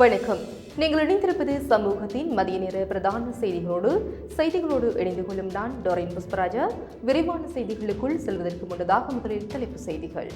வணக்கம். நீங்கள் இணைந்திருப்பது சமூகத்தின் மதிய நேர பிரதான செய்திகளோடு செய்திகளோடு இணைந்து கொள்ளும் நான் டோரின் புஷ்பராஜா. விரிவான செய்திகளுக்குள் செல்வதற்கு முன்னதாக முதலில் தலைப்பு செய்திகள்.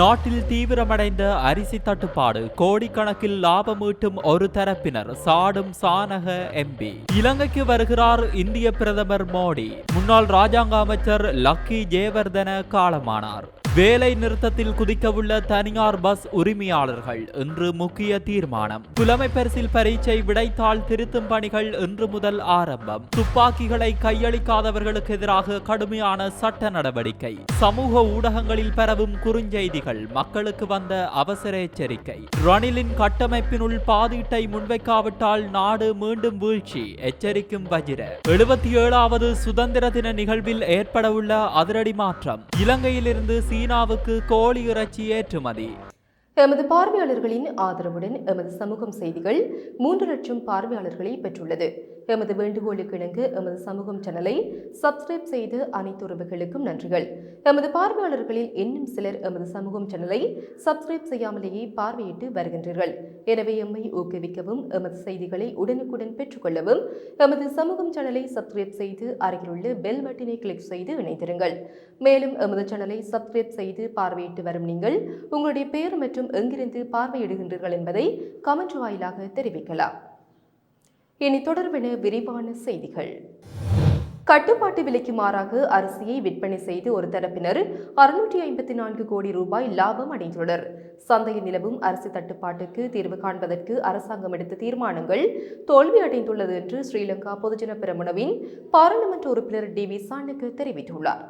நாட்டில் தீவிரமடைந்த அரிசி தட்டுப்பாடு கோடிக்கணக்கில் லாபம் ஈட்டும் ஒரு தரப்பினர் சாடும் சானக எம்பி இலங்கைக்கு வருகிறார் இந்திய பிரதமர் மோடி. முன்னாள் ராஜாங்க அமைச்சர் லக்கி ஜெயவர்தன காலமானார். வேலை நிறுத்தத்தில் குதிக்கவுள்ள தனியார் பஸ் உரிமையாளர்கள் இன்று முக்கிய தீர்மானம். புலமை பரிசில் பரீட்சை விடைத்தாள் திருத்தும் பணிகள் இன்று முதல் ஆரம்பம். துப்பாக்கிகளை கையளிக்காதவர்களுக்கு எதிராக கடுமையான சட்ட நடவடிக்கை. சமூக ஊடகங்களில் பரவும் குறுஞ்செய்திகள் மக்களுக்கு வந்த அவசர எச்சரிக்கை. ரணிலின் கட்டமைப்பினுள் பாதீட்டை முன்வைக்காவிட்டால் நாடு மீண்டும் வீழ்ச்சி எச்சரிக்கும் வஜிர. எழுபத்தி ஏழாவது சுதந்திர தின நிகழ்வில் ஏற்படவுள்ள அதிரடி மாற்றம். இலங்கையிலிருந்து சீனாவுக்கு கோழி இறைச்சி ஏற்றுமதி. எமது பார்வையாளர்களின் ஆதரவுடன் எமது சமூகம் செய்திகள் மூன்று லட்சம் பார்வையாளர்களை பெற்றுள்ளது. எமது வேண்டுகோளுக்கு இணங்க எமது சமூகம் சேனலை சப்ஸ்கிரைப் செய்து அனைத்து உறவுகளுக்கும் நன்றிகள். எமது பார்வையாளர்களில் இன்னும் சிலர் எமது சமூகம் சேனலை சப்ஸ்கிரைப் செய்யாமலேயே பார்வையிட்டு வருகின்றீர்கள். எனவே எம்மை ஊக்குவிக்கவும் எமது செய்திகளை உடனுக்குடன் பெற்றுக்கொள்ளவும் எமது சமூகம் சேனலை சப்ஸ்கிரைப் செய்து அருகிலுள்ள பெல் பட்டினை கிளிக் செய்து இணைந்திருங்கள். மேலும் எமது சேனலை சப்ஸ்கிரைப் செய்து பார்வையிட்டு வரும் நீங்கள் உங்களுடைய பெயர் மற்றும் எங்கிருந்து பார்வையிடுகின்றீர்கள் என்பதை கமெண்ட் வாயிலாக தெரிவிக்கலாம். இனி தொடர்பென விரிவான செய்திகள். கட்டுப்பாட்டு விலைக்கு மாறாக அரிசியை விற்பனை செய்து ஒரு தரப்பினர் அறுநூற்றி ஐம்பத்தி நான்கு கோடி ரூபாய் லாபம் அடைந்துள்ளனர். சந்தையில் நிலவும் அரிசி தட்டுப்பாட்டுக்கு தீர்வு காண்பதற்கு அரசாங்கம் எடுத்த தீர்மானங்கள் தோல்வி அடைந்துள்ளது என்று ஸ்ரீலங்கா பொதுஜன பெரமுனவின் பாராளுமன்ற உறுப்பினர் டி வி சாணக்கு தெரிவித்துள்ளார்.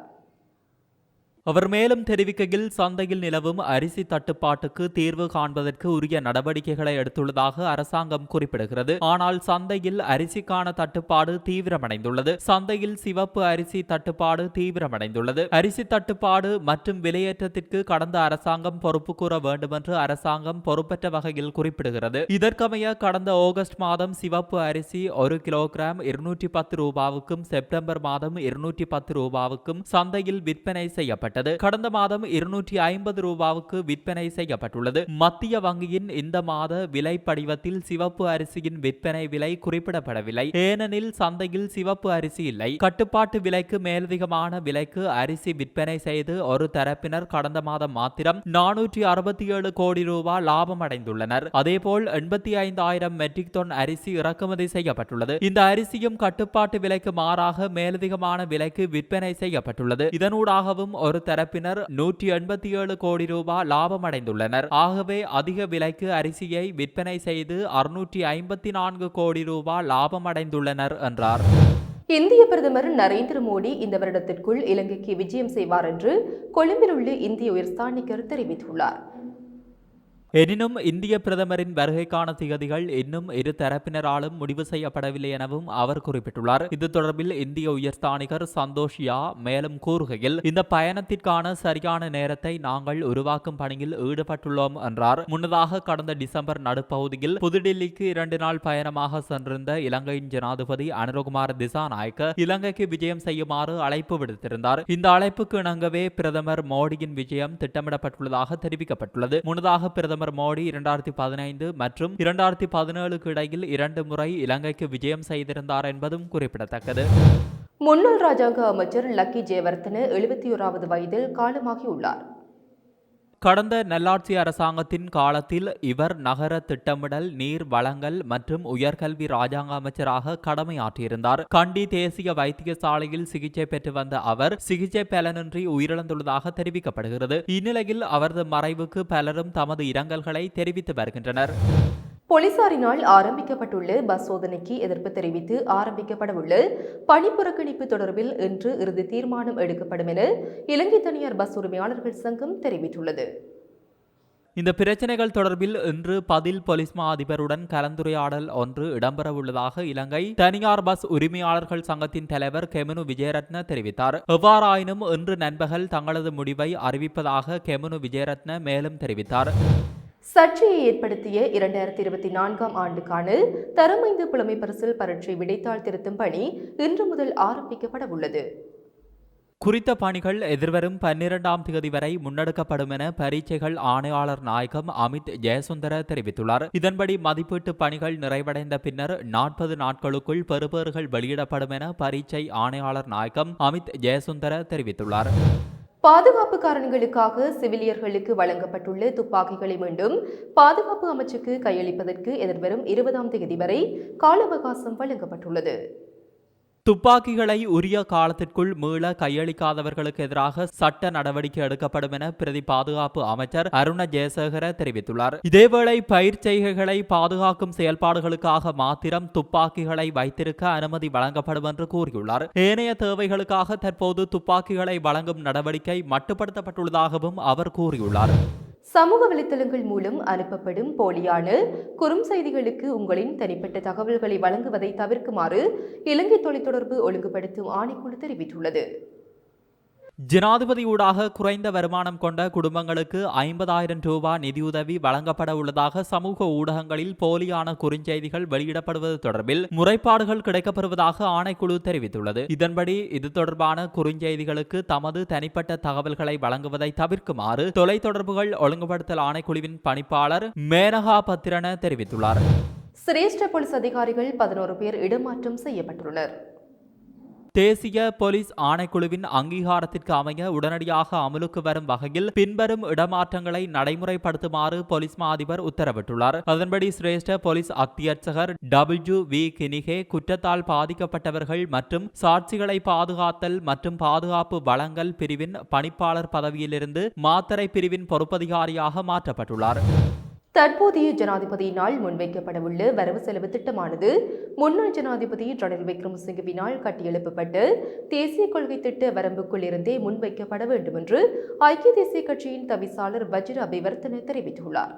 அவர் மேலும் தெரிவிக்கையில் சந்தையில் நிலவும் அரிசி தட்டுப்பாட்டுக்கு தீர்வு காண்பதற்கு உரிய நடவடிக்கைகளை எடுத்துள்ளதாக அரசாங்கம் குறிப்பிடுகிறது. ஆனால் சந்தையில் அரிசிக்கான தட்டுப்பாடு தீவிரமடைந்துள்ளது. சந்தையில் சிவப்பு அரிசி தட்டுப்பாடு தீவிரமடைந்துள்ளது. அரிசி தட்டுப்பாடு மற்றும் விலையேற்றத்திற்கு கடந்த அரசாங்கம் பொறுப்பு கூற வேண்டும் என்று அரசாங்கம் பொறுப்பற்ற வகையில் குறிப்பிடுகிறது. இதற்கமைய கடந்த ஆகஸ்ட் மாதம் சிவப்பு அரிசி ஒரு கிலோகிராம் இருநூற்றி பத்து ரூபாவுக்கும் செப்டம்பர் மாதம் இருநூற்றி பத்து ரூபாவுக்கும் சந்தையில் விற்பனை செய்யப்பட்டது. செய்யப்பட்டது. கடந்த மாதம் இருநூற்றி ஐம்பது ரூபாவுக்கு விற்பனை செய்யப்பட்டுள்ளது. மத்திய வங்கியின் இந்த மாத விலை படிவத்தில் சிவப்பு அரிசியின் விற்பனை விலை குறிப்பிடப்படவில்லை. ஏனெனில் சந்தையில் சிவப்பு அரிசி இல்லை. கட்டுப்பாட்டு விலைக்கு மேலதிகமான விலைக்கு அரிசி விற்பனை செய்து ஒரு தரப்பினர் கடந்த மாதம் மாத்திரம் நானூற்றி அறுபத்தி ஏழு கோடி ரூபாய் லாபம் அடைந்துள்ளனர் அதேபோல் எண்பத்தி ஐந்தாயிரம் மெட்ரிக் டன் அரிசி இறக்குமதி செய்யப்பட்டுள்ளது. இந்த அரிசியும் கட்டுப்பாட்டு விலைக்கு மாறாக மேலதிகமான விலைக்கு விற்பனை செய்யப்பட்டுள்ளது. இதனூடாகவும் ஒரு தரப்பினர் நூற்றி எண்பத்தி ஏழு கோடி ரூபாய் லாபம் அடைந்துள்ளனர் ஆகவே அதிக விலைக்கு அரிசியை விற்பனை செய்து அறுநூற்றி ஐம்பத்தி நான்கு கோடி ரூபாய் லாபம் அடைந்துள்ளனர் என்றார். இந்திய பிரதமர் நரேந்திர மோடி இந்த வருடத்திற்குள் இலங்கைக்கு விஜயம் செய்வார் என்று கொழும்பில் உள்ள இந்திய உயர்ஸ்தானிகர் தெரிவித்துள்ளார். எனினும் இந்திய பிரதமரின் வருகைக்கான திகதிகள் இன்னும் இரு தரப்பினராலும் முடிவு செய்யப்படவில்லை எனவும் அவர் குறிப்பிட்டுள்ளார். இது தொடர்பில் இந்திய உயர்ஸ்தானிகர் சந்தோஷ் யா மேலும் கூறுகையில் இந்த பயணத்திற்கான சரியான நேரத்தை நாங்கள் உருவாக்கும் பணியில் ஈடுபட்டுள்ளோம் என்றார். முன்னதாக கடந்த டிசம்பர் நடுப்பகுதியில் புதுடில்லிக்கு இரண்டு நாள் பயணமாக சென்றிருந்த இலங்கையின் ஜனாதிபதி அனுரகுமார் திசாநாயக்க இலங்கைக்கு விஜயம் செய்யுமாறு அழைப்பு விடுத்திருந்தார். இந்த அழைப்புக்கு இணங்கவே பிரதமர் மோடியின் விஜயம் திட்டமிடப்பட்டுள்ளதாக தெரிவிக்கப்பட்டுள்ளது. முன்னதாக பிரதமர் பிரதமர் மோடி இரண்டாயிரத்தி பதினைந்து மற்றும் இரண்டாயிரத்தி பதினேழுக்கு இடையில் இரண்டு முறை இலங்கைக்கு விஜயம் செய்திருந்தார் என்பதும் குறிப்பிடத்தக்கது. முன்னாள் ராஜாங்க அமைச்சர் லக்கி ஜெயவர்தன எழுபத்தி ஓராவது வயதில் காலமாகியுள்ளார். கடந்த நல்லாட்சி அரசாங்கத்தின் காலத்தில் இவர் நகர திட்டமிடல் நீர் வளங்கள் மற்றும் உயர்கல்வி ராஜாங்க அமைச்சராக கடமையாற்றியிருந்தார். கண்டி தேசிய வைத்தியசாலையில் சிகிச்சை பெற்று வந்த அவர் சிகிச்சை பலனின்றி உயிரிழந்துள்ளதாக தெரிவிக்கப்படுகிறது. இந்நிலையில் அவரது மறைவுக்கு பலரும் தமது இரங்கல்களை தெரிவித்து வருகின்றனர். போலீசாரினால் ஆரம்பிக்கப்பட்டுள்ள பஸ் சோதனைக்கு எதிர்ப்பு தெரிவித்து ஆரம்பிக்கப்படவுள்ள பணி புறக்கணிப்பு தொடர்பில் இன்று இறுதி தீர்மானம் எடுக்கப்படும் என இலங்கை தனியார் பஸ் உரிமையாளர்கள் சங்கம் தெரிவித்துள்ளது. இந்த பிரச்சனைகள் தொடர்பில் இன்று பதில் போலீஸ் மா அதிபருடன் கலந்துரையாடல் ஒன்று இடம்பெறவுள்ளதாக இலங்கை தனியார் பஸ் உரிமையாளர்கள் சங்கத்தின் தலைவர் கெமனு விஜயரத்ன தெரிவித்தார். எவ்வாறாயினும் இன்று நண்பகல் தங்களது முடிவை அறிவிப்பதாக கெமனு விஜயரத்ன மேலும் தெரிவித்தார். சர்ச்சையை ஏற்படுத்திய இரண்டாயிரத்தி இருபத்தி நான்காம் ஆண்டுக்கான தரமைந்து புலமை பரிசில் பரீட்சை விடைத்தாள் திருத்தும் பணி இன்று முதல் ஆரம்பிக்கப்பட உள்ளது. குறித்த பணிகள் எதிர்வரும் பன்னிரண்டாம் தேதி வரை முன்னெடுக்கப்படும் என பரீட்சைகள் ஆணையாளர் நாயகம் அமித் ஜெயசுந்தர தெரிவித்துள்ளார். இதன்படி மதிப்பீட்டு பணிகள் நிறைவடைந்த பின்னர் நாற்பது நாட்களுக்குள் பெறுபேறுகள் வெளியிடப்படும் என பரீட்சை ஆணையாளர் நாயகம் அமித் ஜெயசுந்தர தெரிவித்துள்ளார். பாதுகாப்பு காரணங்களுக்காக சிவிலியர்களுக்கு வழங்கப்பட்டுள்ள துப்பாக்கிகளை மீண்டும் பாதுகாப்பு அமைச்சுக்கு கையளிப்பதற்கு எதிர்வரும் இருபதாம் தேதி வரை கால அவகாசம் வழங்கப்பட்டுள்ளது. துப்பாக்கிகளை உரிய காலத்திற்குள் மீள கையளிக்காதவர்களுக்கு எதிராக சட்ட நடவடிக்கை எடுக்கப்படும் என பிரதி பாதுகாப்பு அமைச்சர் அருண ஜெயசேகர தெரிவித்துள்ளார். இதேவேளை பயிர்ச்செய்கைகளை பாதுகாக்கும் செயல்பாடுகளுக்காக மாத்திரம் துப்பாக்கிகளை வைத்திருக்க அனுமதி வழங்கப்படும் என்று கூறியுள்ளார். ஏனைய தேவைகளுக்காக தற்போது துப்பாக்கிகளை வழங்கும் நடவடிக்கை மட்டுப்படுத்தப்பட்டுள்ளதாகவும் அவர் கூறியுள்ளார். சமூக வலைத்தளங்கள் மூலம் அனுப்பப்படும் போலியான குறும் செய்திகளுக்கு உங்களின் தனிப்பட்ட தகவல்களை வழங்குவதை தவிர்க்குமாறு இலங்கை தொலைத்தொடர்பு ஒழுங்குபடுத்தும் ஆணைக்குழு தெரிவித்துள்ளது. ஜனாதிபதி ஊடாக குறைந்த வருமானம் கொண்ட குடும்பங்களுக்கு ஐம்பதாயிரம் ரூபாய் நிதியுதவி வழங்கப்பட உள்ளதாக சமூக ஊடகங்களில் போலியான குறுஞ்செய்திகள் வெளியிடப்படுவது தொடர்பில் முறைப்பாடுகள் கிடைக்கப்பெறுவதாக ஆணைக்குழு தெரிவித்துள்ளது. இதன்படி இது தொடர்பான குறுஞ்செய்திகளுக்கு தமது தனிப்பட்ட தகவல்களை வழங்குவதை தவிர்க்குமாறு தொலைத்தொடர்புகள் ஒழுங்குபடுத்தல் ஆணைக்குழுவின் பணிப்பாளர் மேனகா பத்திரன தெரிவித்துள்ளார். சிரேஷ்ட போலீஸ் அதிகாரிகள் பதினோரு பேர் இடமாற்றம் செய்யப்பட்டுள்ளனர். தேசிய போலீஸ் ஆணைக்குழுவின் அங்கீகாரத்திற்கு அமைய உடனடியாக அமலுக்கு வரும் வகையில் பின்வரும் இடமாற்றங்களை நடைமுறைப்படுத்துமாறு போலீஸ் மா அதிபர் உத்தரவிட்டுள்ளார். அதன்படி சிரேஷ்ட போலீஸ் அத்தியட்சகர் டபிள்யூ வி கினிகே குற்றத்தால் பாதிக்கப்பட்டவர்கள் மற்றும் சாட்சிகளை பாதுகாத்தல் மற்றும் பாதுகாப்பு வழங்கல் பிரிவின் பணிப்பாளர் பதவியிலிருந்து மாத்தறை பிரிவின் பொறுப்பதிகாரியாக மாற்றப்பட்டுள்ளார். தற்போதைய ஜனாதிபதியினால் முன்வைக்கப்படவுள்ள வரவு செலவு திட்டமானது முன்னாள் ஜனாதிபதி ரணில் விக்ரமசிங்கவினால் கட்டியெழுப்பப்பட்டு தேசிய கொள்கை திட்ட வரம்புக்குள் இருந்தே முன்வைக்கப்பட வேண்டும் என்று ஐக்கிய தேசிய கட்சியின் தவிசாளர் வஜ்ர அபிவர்த்தன தெரிவித்துள்ளார்.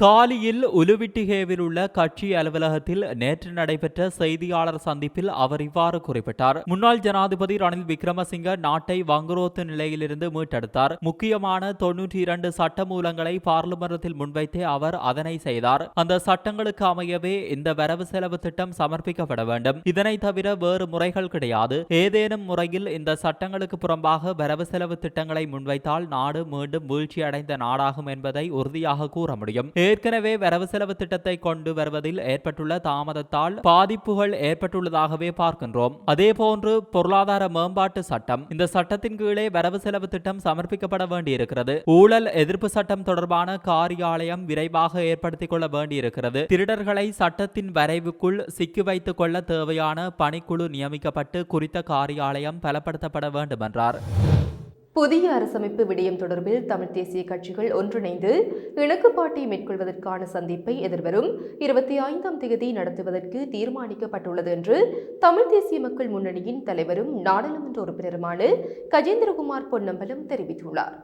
காலியில் உலுவிட்டிகேவில் உள்ள கட்சி அலுவலகத்தில் நேற்று நடைபெற்ற செய்தியாளர் சந்திப்பில் அவர் இவ்வாறு குறிப்பிட்டார். முன்னாள் ஜனாதிபதி ரணில் விக்ரமசிங்க நாட்டை வங்குரோத்து நிலையிலிருந்து மீட்டெடுத்தார். முக்கியமான தொன்னூற்றி இரண்டு சட்டமூலங்களை பார்லிமன்றத்தில் முன்வைத்தே அவர் அதனை செய்தார். அந்த சட்டங்களுக்கு அமையவே இந்த வரவு செலவு திட்டம் சமர்ப்பிக்கப்பட வேண்டும். இதனை தவிர வேறு முறைகள் கிடையாது. ஏதேனும் முறையில் இந்த சட்டங்களுக்கு புறம்பாக வரவு செலவு திட்டங்களை முன்வைத்தால் நாடு மீண்டும் வீழ்ச்சியடைந்த நாடாகும் என்பதை உறுதியாக கூற முடியும். ஏற்கனவே வரவு செலவு திட்டத்தை கொண்டு வருவதில் ஏற்பட்டுள்ள தாமதத்தால் பாதிப்புகள் ஏற்பட்டுள்ளதாகவே பார்க்கின்றோம். அதே போன்று பொருளாதார மேம்பாட்டு சட்டம் இந்த சட்டத்தின் கீழே வரவு செலவு திட்டம் சமர்ப்பிக்கப்பட வேண்டியிருக்கிறது. ஊழல் எதிர்ப்பு சட்டம் தொடர்பான காரியாலயம் விரைவாக ஏற்படுத்திக் கொள்ள வேண்டியிருக்கிறது. திருடர்களை சட்டத்தின் வரைவுக்குள் சிக்கி வைத்துக் கொள்ள தேவையான பணிக்குழு நியமிக்கப்பட்டு குறித்த காரியாலயம் பலப்படுத்தப்பட வேண்டும் என்றார் புதிய அரசமைப்பு விடயம் தொடர்பில் தமிழ் தேசிய கட்சிகள் ஒன்றிணைந்து இணக்குப்பாட்டை மேற்கொள்வதற்கான சந்திப்பை எதிர்வரும் இருபத்தி ஐந்தாம் தேதி நடத்துவதற்கு தீர்மானிக்கப்பட்டுள்ளது என்று தமிழ் தேசிய மக்கள் முன்னணியின் தலைவரும் நாடாளுமன்ற உறுப்பினருமான கஜேந்திரகுமார் பொன்னம்பலம் தெரிவித்துள்ளார்.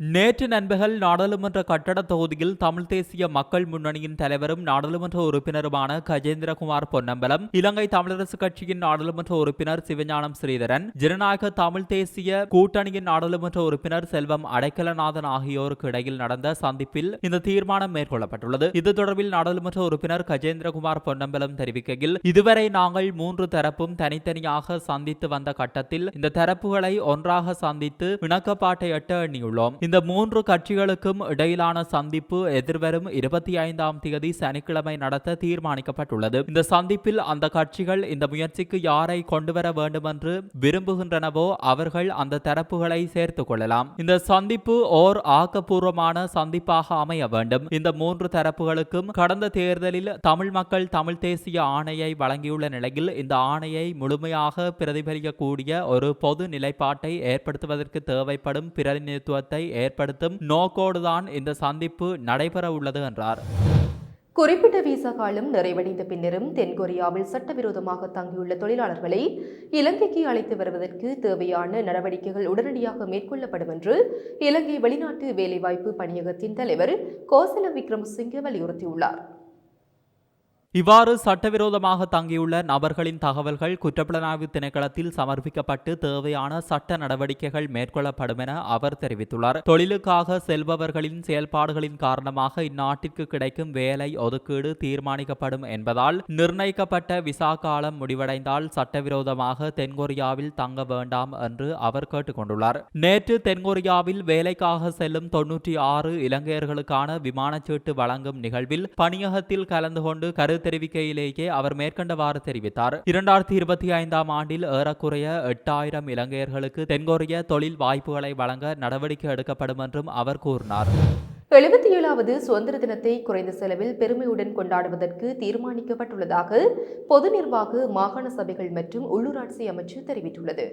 நேற்று நண்பகல் நாடாளுமன்ற கட்டட தொகுதியில் தமிழ் தேசிய மக்கள் முன்னணியின் தலைவரும் நாடாளுமன்ற உறுப்பினருமான கஜேந்திரகுமார் பொன்னம்பலம் இலங்கை தமிழரசு கட்சியின் நாடாளுமன்ற உறுப்பினர் சிவஞானம் ஸ்ரீதரன் ஜனநாயக தமிழ் தேசிய கூட்டணியின் நாடாளுமன்ற உறுப்பினர் செல்வம் அடைக்கலநாதன் ஆகியோருக்கு இடையில் நடந்த சந்திப்பில் இந்த தீர்மானம் மேற்கொள்ளப்பட்டுள்ளது. இது தொடர்பில் நாடாளுமன்ற உறுப்பினர் கஜேந்திரகுமார் பொன்னம்பலம் தெரிவிக்கையில் இதுவரை நாங்கள் மூன்று தரப்பும் தனித்தனியாக சந்தித்து வந்த கட்டத்தில் இந்த தரப்புகளை ஒன்றாக சந்தித்து இணக்கப்பாட்டை எட்ட எண்ணியுள்ளோம். இந்த மூன்று கட்சிகளுக்கும் இடையிலான சந்திப்பு எதிர்வரும் இருபத்தி ஐந்தாம் தேதி சனிக்கிழமை நடத்த தீர்மானிக்கப்பட்டுள்ளது. இந்த சந்திப்பில் அந்த கட்சிகள் இந்த முயற்சிக்கு யாரை கொண்டுவர வேண்டுமென்று விரும்புகின்றனவோ அவர்கள் அந்த தரப்புகளை சேர்த்துக் கொள்ளலாம். இந்த சந்திப்பு ஓர் ஆக்கப்பூர்வமான சந்திப்பாக அமைய வேண்டும். இந்த மூன்று தரப்புகளுக்கும் கடந்த தேர்தலில் தமிழ் மக்கள் தமிழ் தேசிய ஆணையை வழங்கியுள்ள நிலையில் இந்த ஆணையை முழுமையாக பிரதிபலிக்கக்கூடிய ஒரு பொது நிலைப்பாட்டை ஏற்படுத்துவதற்கு தேவைப்படும் பிரதிநிதித்துவத்தை ஏற்படுத்தும் நோக்கோடுதான் இந்த சந்திப்பு நடைபெற உள்ளது என்றார். குறிப்பிட்ட விசா காலம் நிறைவடைந்த பின்னரும் தென்கொரியாவில் சட்டவிரோதமாக தங்கியுள்ள தொழிலாளர்களை இலங்கைக்கு அழைத்து வருவதற்கு தேவையான நடவடிக்கைகள் உடனடியாக மேற்கொள்ளப்படும் என்று இலங்கை வெளிநாட்டு வேலைவாய்ப்பு பணியகத்தின் தலைவர் கோசல விக்ரமசிங்க வலியுறுத்தியுள்ளார். இவ்வாறு சட்டவிரோதமாக தங்கியுள்ள நபர்களின் தகவல்கள் குற்றப்புலனாய்வு திணைக்களத்தில் சமர்ப்பிக்கப்பட்டு தேவையான சட்ட நடவடிக்கைகள் மேற்கொள்ளப்படும் என அவர் தெரிவித்துள்ளார். தொழிலுக்காக செல்பவர்களின் செயல்பாடுகளின் காரணமாக இந்நாட்டிற்கு கிடைக்கும் வேலை ஒதுக்கீடு தீர்மானிக்கப்படும் என்பதால் நிர்ணயிக்கப்பட்ட விசா காலம் முடிவடைந்தால் சட்டவிரோதமாக தென்கொரியாவில் தங்க வேண்டாம் என்று அவர் கேட்டுக்கொண்டுள்ளார். நேற்று தென்கொரியாவில் வேலைக்காக செல்லும் தொன்னூற்றி ஆறு இலங்கையர்களுக்கான விமானச்சீட்டு வழங்கும் நிகழ்வில் பணியகத்தில் கலந்து கொண்டு கருத்து தெரிவிக்கையிலேயே அவர் மேற்கண்டவாறு தெரிவித்தார். இரண்டாயிரத்தி இருபத்தி ஐந்தாம் ஆண்டில் ஏறக்குறைய எட்டாயிரம் இலங்கையர்களுக்கு தென்கொரிய தொழில் வாய்ப்புகளை வழங்க நடவடிக்கை எடுக்கப்படும் என்றும் அவர் கூறினார். எழுபத்தி ஏழாவது சுதந்திர தினத்தை குறைந்த செலவில் பெருமையுடன் கொண்டாடுவதற்கு தீர்மானிக்கப்பட்டுள்ளதாக பொது நிர்வாக மாகாண சபைகள் மற்றும் உள்ளூராட்சி அமைச்சு தெரிவித்துள்ளது.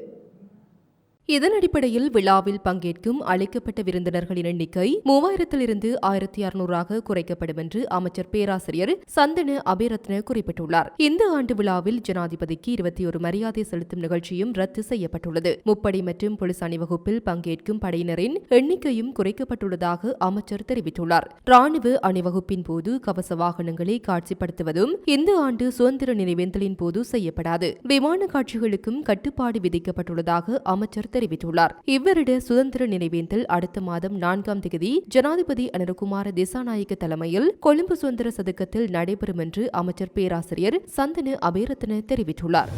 இதன் அடிப்படையில் விழாவில் பங்கேற்கும் அழைக்கப்பட்ட விருந்தினர்களின் எண்ணிக்கை மூவாயிரத்திலிருந்து ஆயிரத்தி அறுநூறாக குறைக்கப்படும் என்று அமைச்சர் பேராசிரியர் சந்தன அபிரத்ன குறிப்பிட்டுள்ளார். இந்த ஆண்டு விழாவில் ஜனாதிபதிக்கு இருபத்தி ஒரு மரியாதை செலுத்தும் நிகழ்ச்சியும் ரத்து செய்யப்பட்டுள்ளது. முப்படை மற்றும் போலீஸ் அணிவகுப்பில் பங்கேற்கும் படையினரின் எண்ணிக்கையும் குறைக்கப்பட்டுள்ளதாக அமைச்சர் தெரிவித்துள்ளார். ராணுவ அணிவகுப்பின் போது கவச வாகனங்களை காட்சிப்படுத்துவதும் இந்த ஆண்டு சுதந்திர நினைவேந்தலின் போது செய்யப்படாது. விமான காட்சிகளுக்கும் கட்டுப்பாடு விதிக்கப்பட்டுள்ளதாக அமைச்சர் தெரிவித்துள்ளார். இவ்விருட சுதந்திர நினைவேந்தல் அடுத்த மாதம் நான்காம் தேதி ஜனாதிபதி அனுரகுமார திசாநாயக்க தலைமையில் கொழும்பு சுதந்திர சதுக்கத்தில் நடைபெறும் என்று அமைச்சர் பேராசிரியர் சந்தனு அபேரத்ன தெரிவித்துள்ளார்.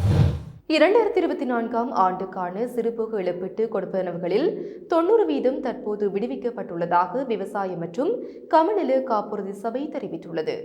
இரண்டாயிரத்தி இருபத்தி நான்காம் ஆண்டுக்கான சிறுபோக இழப்பீட்டு கொடுப்பனவுகளில் தொன்னூறு வீதம் தற்போது விடுவிக்கப்பட்டுள்ளதாக விவசாய மற்றும் கமநல காப்புறுதி சபை தெரிவித்துள்ளது.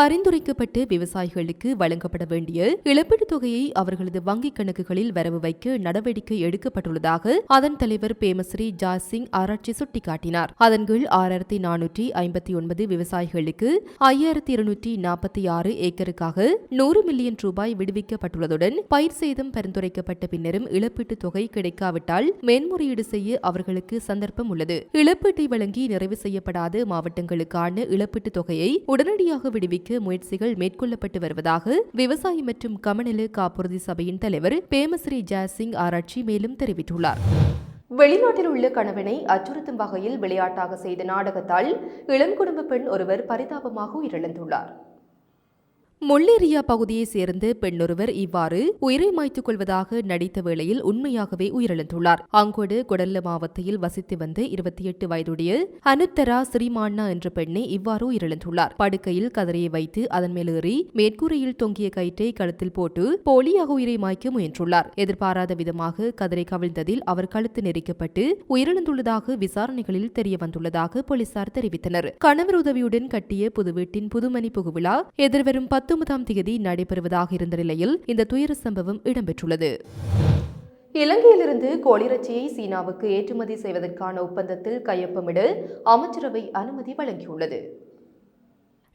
பரிந்துரைக்கப்பட்டு விவசாயிகளுக்கு வழங்கப்பட வேண்டிய இழப்பீட்டுத் தொகையை அவர்களது வங்கிக் கணக்குகளில் வரவு வைக்க நடவடிக்கை எடுக்கப்பட்டுள்ளதாக அதன் தலைவர் பேமஸ்ரீ ஜாசிங் சிங் ஆராய்ச்சி சுட்டிக்காட்டினார். அதன் கீழ் ஆறாயிரத்தி நானூற்றி ஐம்பத்தி ஒன்பது விவசாயிகளுக்கு ஐயாயிரத்தி இருநூற்றி நாற்பத்தி ஆறு ஏக்கருக்காக நூறு மில்லியன் ரூபாய் விடுவிக்கப்பட்டுள்ளதுடன் பயிர் சேதம் பரிந்துரைக்கப்பட்ட பின்னரும் இழப்பீட்டுத் தொகை கிடைக்காவிட்டால் மேன்முறையீடு செய்ய அவர்களுக்கு சந்தர்ப்பம் உள்ளது. இழப்பீட்டை வழங்கி நிறைவு செய்யப்படாத மாவட்டங்களுக்கான இழப்பீட்டுத் தொகையை உடனடியாக விடுவிக்க முயற்சிகள் மேற்கொள்ளப்பட்டு வருவதாக விவசாய மற்றும் கமநல காப்புறுதி சபையின் தலைவர் பேமஸ்ரீ ஜாசிங் ஆராய்ச்சி மேலும் தெரிவித்துள்ளார். வெளிநாட்டில் உள்ள கணவனை அச்சுறுத்தும் வகையில் விளையாட்டாக செய்த நாடகத்தால் இளம் குடும்ப பெண் ஒருவர் பரிதாபமாக உயிரிழந்துள்ளார். முள்ளேரியா பகுதியைச் சேர்ந்த பெண்ணொருவர் இவ்வாறு உயிரை மாய்த்துக் கொள்வதாக நடித்த வேளையில் உண்மையாகவே உயிரிழந்துள்ளார். அங்கோடு கொடல்ல மாவட்டத்தில் வசித்து வந்த இருபத்தி எட்டு வயதுடைய அனுத்தரா ஸ்ரீமான்னா என்ற பெண்ணை இவ்வாறு உயிரிழந்துள்ளார். படுக்கையில் கதரையை வைத்து அதன் மேலேறி மேற்கூரையில் தொங்கிய கயிற்றை கழுத்தில் போட்டு போலியாக உயிரை மாய்க்க முயன்றுள்ளார். எதிர்பாராத விதமாக கதரை கவிழ்ந்ததில் அவர் கழுத்து நெரிக்கப்பட்டு உயிரிழந்துள்ளதாக விசாரணைகளில் தெரிய வந்துள்ளதாக போலீசார் தெரிவித்தனர். கணவர் உதவியுடன் கட்டிய புது வீட்டின் புதுமணி புகுவிழா எதிர்வரும் பத்து பத்தொன்பதாம் தேதி நடைபெறுவதாக இருந்த நிலையில் இந்த துயர சம்பவம் இடம்பெற்றுள்ளது. இலங்கையிலிருந்து கோழிறச்சியை சீனாவுக்கு ஏற்றுமதி செய்வதற்கான ஒப்பந்தத்தில் கையொப்பமிட அமைச்சரவை அனுமதி வழங்கியுள்ளது.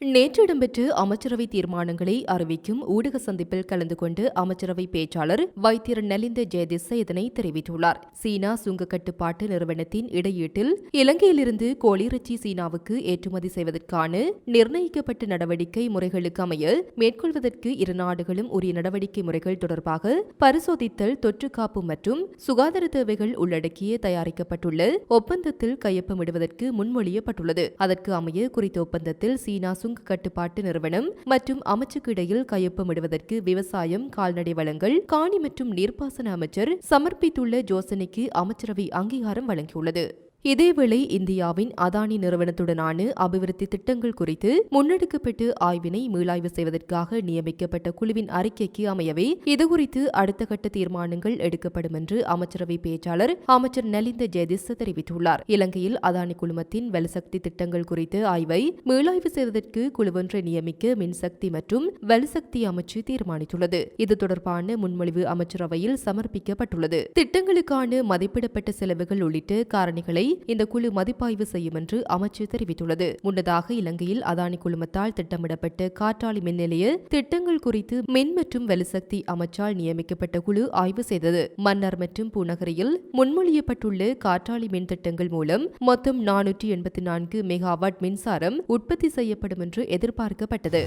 நேற்று இடம்பெற்ற அமைச்சரவை தீர்மானங்களை அறிவிக்கும் ஊடக சந்திப்பில் கலந்து கொண்டு அமைச்சரவை பேச்சாளர் வைத்தியர் நலிந்த ஜெயதிச இதனை தெரிவித்துள்ளார். சீனா சுங்க கட்டுப்பாட்டு நிறுவனத்தின் இடையீட்டில் இலங்கையிலிருந்து கோழிறச்சி சீனாவுக்கு ஏற்றுமதி செய்வதற்கான நிர்ணயிக்கப்பட்ட நடவடிக்கை முறைகளுக்கு அமைய மேற்கொள்வதற்கு இரு நாடுகளும் உரிய நடவடிக்கை முறைகள் தொடர்பாக பரிசோதித்தல் தொற்று காப்பு மற்றும் சுகாதார தேவைகள் உள்ளடக்கிய தயாரிக்கப்பட்டுள்ள ஒப்பந்தத்தில் கையொப்பமிடுவதற்கு முன்மொழியப்பட்டுள்ளது. அதற்கு அமைய குறித்த ஒப்பந்தத்தில் சீனா சுங்க கட்டுப்பாட்டு நிறுவனம் மற்றும் அமைச்சுக்கு இடையில் கையொப்பமிடுவதற்கு விவசாயம் கால்நடை வளங்கள் காணி மற்றும் நீர்ப்பாசன அமைச்சர் சமர்ப்பித்துள்ள யோசனைக்கு அமைச்சரவை அங்கீகாரம் வழங்கியுள்ளது. இதேவேளை இந்தியாவின் அதானி நிறுவனத்துடனான அபிவிருத்தி திட்டங்கள் குறித்து முன்னெடுக்கப்பட்டு ஆய்வினை மீளாய்வு செய்வதற்காக நியமிக்கப்பட்ட குழுவின் அறிக்கைக்கு அமையவே இதுகுறித்து அடுத்த கட்ட தீர்மானங்கள் எடுக்கப்படும் என்று அமைச்சரவை பேச்சாளர் அமைச்சர் நலிந்த ஜெயதிஸ் தெரிவித்துள்ளார். இலங்கையில் அதானி குழுமத்தின் வலுசக்தி திட்டங்கள் குறித்து ஆய்வை மீளாய்வு செய்வதற்கு குழுவொன்றை நியமிக்க மின்சக்தி மற்றும் வலுசக்தி அமைச்சு தீர்மானித்துள்ளது. இது தொடர்பான முன்மொழிவு அமைச்சரவையில் சமர்ப்பிக்கப்பட்டுள்ளது. திட்டங்களுக்கான மதிப்பிடப்பட்ட செலவுகள் உள்ளிட்ட காரணிகளை இந்த குழு மதிப்பாய்வு செய்யும் என்று அமைச்சு தெரிவித்துள்ளது. முன்னதாக இலங்கையில் அதானி குழுமத்தால் திட்டமிடப்பட்ட காற்றாலை மின் நிலைய திட்டங்கள் குறித்து மின் மற்றும் வலுசக்தி அமைச்சால் நியமிக்கப்பட்ட குழு ஆய்வு செய்தது. மன்னார் மற்றும் பூநகரியில் முன்மொழியப்பட்டுள்ள காற்றாலை மின் திட்டங்கள் மூலம் மொத்தம் நானூற்றி எண்பத்தி நான்கு மெகாவாட் மின்சாரம் உற்பத்தி செய்யப்படும் என்று எதிர்பார்க்கப்பட்டது.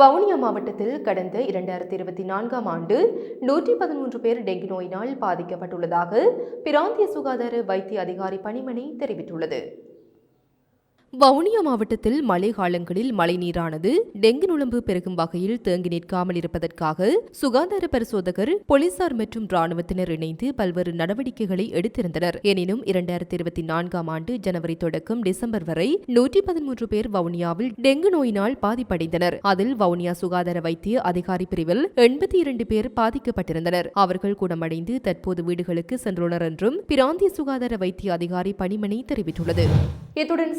வவுனியா மாவட்டத்தில் கடந்த இரண்டாயிரத்தி இருபத்தி நான்காம் ஆண்டு நூற்றி பதிமூன்று பேர் டெங்கு நோயினால் பாதிக்கப்பட்டுள்ளதாக பிராந்திய சுகாதார வைத்திய அதிகாரி பணிமனை தெரிவித்துள்ளது. வவுனியா மாவட்டத்தில் மழை காலங்களில் மழைநீரானது டெங்கு நுழம்பு பெருகும் வகையில் தேங்கி நிற்காமல் இருப்பதற்காக சுகாதார பரிசோதகர் போலீசார் மற்றும் ராணுவத்தினர் இணைந்து பல்வேறு நடவடிக்கைகளை எடுத்திருந்தனர். எனினும் இரண்டாயிரத்தி இருபத்தி நான்காம் ஆண்டு ஜனவரி தொடக்கம் டிசம்பர் வரை நூற்றி பதிமூன்று பேர் வவுனியாவில் டெங்கு நோயினால் பாதிப்படைந்தனர். அதில் வவுனியா சுகாதார வைத்திய அதிகாரி பிரிவில் எண்பத்தி இரண்டு பேர் பாதிக்கப்பட்டிருந்தனர். அவர்கள் குணமடைந்து தற்போது வீடுகளுக்கு சென்றுள்ளனர் என்றும் பிராந்திய சுகாதார வைத்திய அதிகாரி பணிமனை தெரிவித்துள்ளது. இத்துடன்